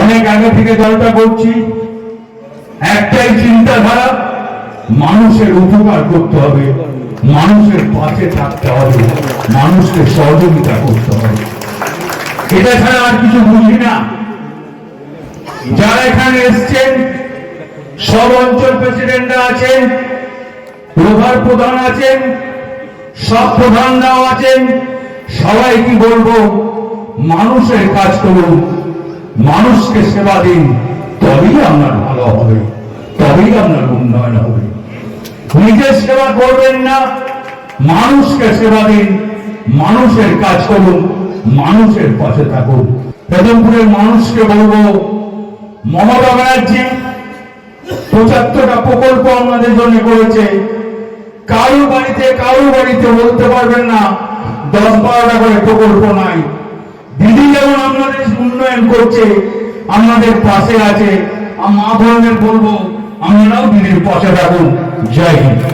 অনেক আগে থেকে দলটা করছি একটাই চিন্তাধারা, মানুষের উপকার করতে হবে, মানুষের পাশে থাকতে হবে, মানুষকে সহযোগিতা করতে হবে। এটা ছাড়া আর কিছু বুঝি না। যারা এখানে এসছেন, সব অঞ্চল প্রেসিডেন্টরা আছেন প্রভার প্রধান আছেন, সব প্রধানরাও আছেন। সবাই কি বলব, মানুষের কাজ করুন। মানুষকে সেবা দিন, তবেই আপনার ভালো হবে, তবেই আপনার উন্নয়ন হবে। নিজের সেবা করবেন না, মানুষকে সেবা দিন, মানুষের কাজ করুন, মানুষের পাশে থাকুন। পেদমপুরের মানুষকে বলব, মমতা ব্যানার্জি, পঁচাত্তরটা প্রকল্প আমাদের জন্য করেছে। কারও বাড়িতে কারও বাড়িতে বলতে পারবেন না, দশ বারোটা করে প্রকল্প নাই। উন্নয়ন করছে আমাদের পাশে আছে। মা বোনদের বলব আপনারাও দিদির পাশে থাকুন। জয় হিন্দ।